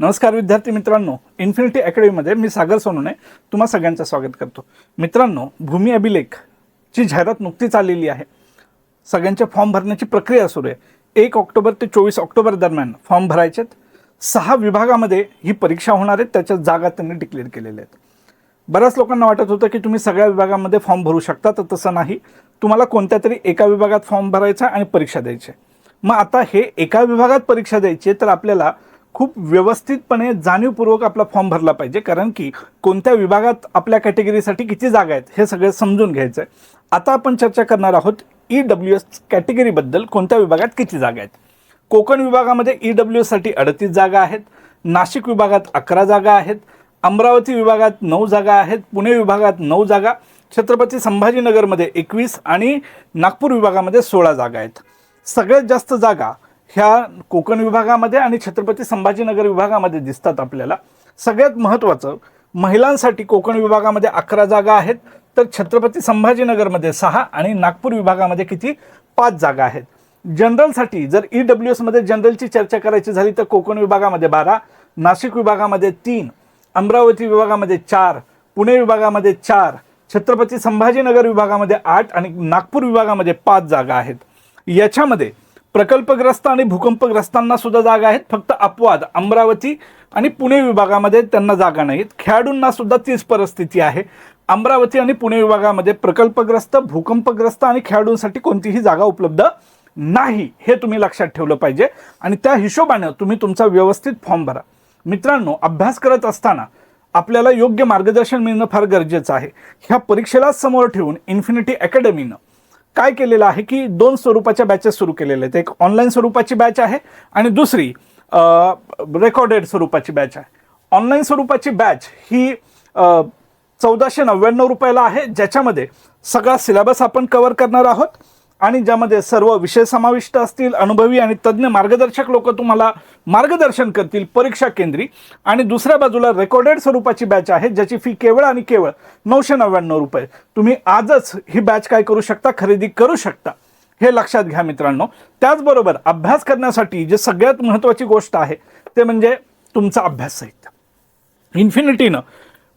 नमस्कार विद्यार्थी मित्रांनो इन्फिनिटी अकॅडमीमध्ये मी सागर सोनवणे तुम्हा सगळ्यांचं स्वागत करतो. मित्रांनो भूमी अभिलेखची जाहिरात नुकतीच आलेली आहे. सगळ्यांचे फॉर्म भरण्याची प्रक्रिया सुरू आहे. एक ऑक्टोबर ते चोवीस ऑक्टोबर दरम्यान फॉर्म भरायचे आहेत सहा विभागामध्ये ही परीक्षा होणार आहे त्याच्या जागा त्यांनी डिक्लेअर केलेल्या आहेत. बऱ्याच लोकांना वाटत होतं की तुम्ही सगळ्या विभागामध्ये फॉर्म भरू शकता तर तसं नाही. तुम्हाला कोणत्या तरी एका विभागात फॉर्म भरायचा आणि परीक्षा द्यायची आहे. मग आता हे एका विभागात परीक्षा द्यायची आहे, तर आपल्याला खूप व्यवस्थितपणे जाणीवपूर्वक आपला फॉर्म भरला पाहिजे कारण की कोणत्या विभागात आपल्या कॅटेगरीसाठी किती जागा आहेत हे सगळं समजून घ्यायचं आहे आता आपण चर्चा करणार आहोत ई डब्ल्यू एस कॅटेगरीबद्दल कोणत्या विभागात किती जागा आहेत. कोकण विभागामध्ये ई डब्ल्यू एससाठी अडतीस जागा आहेत नाशिक विभागात अकरा जागा आहेत अमरावती विभागात नऊ जागा आहेत पुणे विभागात नऊ जागा छत्रपती संभाजीनगरमध्ये एकवीस आणि नागपूर विभागामध्ये सोळा जागा आहेत. सगळ्यात जास्त जागा ह्या कोकण विभागामध्ये आणि छत्रपती संभाजीनगर विभागामध्ये दिसतात आपल्याला. सगळ्यात महत्त्वाचं महिलांसाठी कोकण विभागामध्ये अकरा जागा आहेत तर छत्रपती संभाजीनगरमध्ये सहा आणि नागपूर विभागामध्ये किती? पाच जागा आहेत. जनरलसाठी जर ई डब्ल्यू एसमध्ये जनरलची चर्चा करायची झाली तर कोकण विभागामध्ये बारा नाशिक विभागामध्ये तीन अमरावती विभागामध्ये चार पुणे विभागामध्ये चार छत्रपती संभाजीनगर विभागामध्ये आठ आणि नागपूर विभागामध्ये पाच जागा आहेत. याच्यामध्ये प्रकल्पग्रस्त आणि भूकंपग्रस्तांना सुद्धा जागा आहेत. फक्त अपवाद अमरावती आणि पुणे विभागामध्ये त्यांना जागा नाहीत. खेळाडूंना सुद्धा तीच परिस्थिती आहे. अमरावती आणि पुणे विभागामध्ये प्रकल्पग्रस्त भूकंपग्रस्त आणि खेळाडूंसाठी कोणतीही जागा उपलब्ध नाही हे तुम्ही लक्षात ठेवलं पाहिजे. आणि त्या हिशोबानं तुम्ही तुमचा व्यवस्थित फॉर्म भरा. मित्रांनो अभ्यास करत असताना आपल्याला योग्य मार्गदर्शन मिळणं फार गरजेचं आहे. ह्या परीक्षेला समोर ठेवून इन्फिनिटी अकॅडमीनं काय केलेलं आहे की दोन स्वरूपाच्या बॅचेस सुरू केलेल्या आहेत. एक ऑनलाईन स्वरूपाची बॅच आहे आणि दुसरी रेकॉर्डेड स्वरूपाची बॅच आहे. ऑनलाईन स्वरूपाची बॅच ही चौदाशे नव्याण्णव रुपयाला आहे ज्याच्यामध्ये सगळा सिलेबस आपण कवर करणार आहोत. आणि ज्यामध्ये सर्व विषय समाविष्ट असतील अनुभवी आणि तज्ज्ञ मार्गदर्शक लोक तुम्हाला मार्गदर्शन करतील परीक्षा केंद्री. आणि दुसऱ्या बाजूला रेकॉर्डेड स्वरूपाची बॅच आहे ज्याची फी केवळ आणि केवळ नऊशे नव्याण्णव रुपये. तुम्ही आजच ही बॅच काय करू शकता खरेदी करू शकता हे लक्षात घ्या मित्रांनो. त्याचबरोबर अभ्यास करण्यासाठी जे सगळ्यात महत्त्वाची गोष्ट आहे ते म्हणजे तुमचं अभ्यास साहित्य इन्फिनिटीनं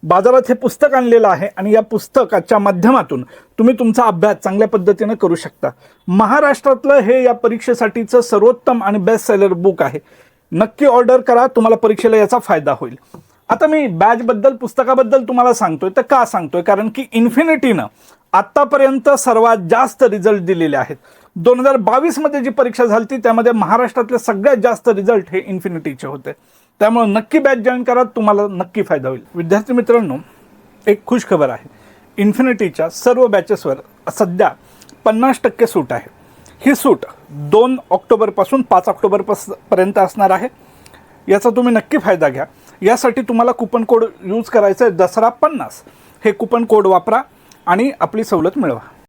बाजारात हे पुस्तक आणलेलं आहे आणि या पुस्तकाच्या माध्यमातून तुम्ही तुमचा अभ्यास चांगल्या पद्धतीनं करू शकता. महाराष्ट्रातलं हे या परीक्षेसाठीचं सर्वोत्तम आणि बेस्ट सेलर बुक आहे. नक्की ऑर्डर करा तुम्हाला परीक्षेला याचा फायदा होईल. आता मी बॅचबद्दल पुस्तकाबद्दल तुम्हाला सांगतोय तर का सांगतोय? कारण की इन्फिनिटीनं आत्तापर्यंत सर्वात जास्त रिझल्ट दिलेले आहेत. दोन हजार बावीसमध्ये जी परीक्षा झाली होती त्यामध्ये महाराष्ट्रातले सगळ्यात जास्त रिझल्ट हे इन्फिनिटीचे होते. त्यामुळे नक्की बॅच जॉईन करा तुम्हाला नक्की फायदा होईल. विद्यार्थी मित्रांनो एक खुश खबर आहे. इन्फिनिटीच्या सर्व बॅचेसवर सध्या पन्नास टक्के सूट आहे. ही सूट दोन ऑक्टोबरपासून पाच ऑक्टोबरपास पर्यंत असणार आहे. याचा तुम्ही नक्की फायदा घ्या. यासाठी तुम्हाला कुपन कोड यूज करायचं आहे दसरा पन्नास. हे कुपन कोड वापरा आणि आपली सवलत मिळवा.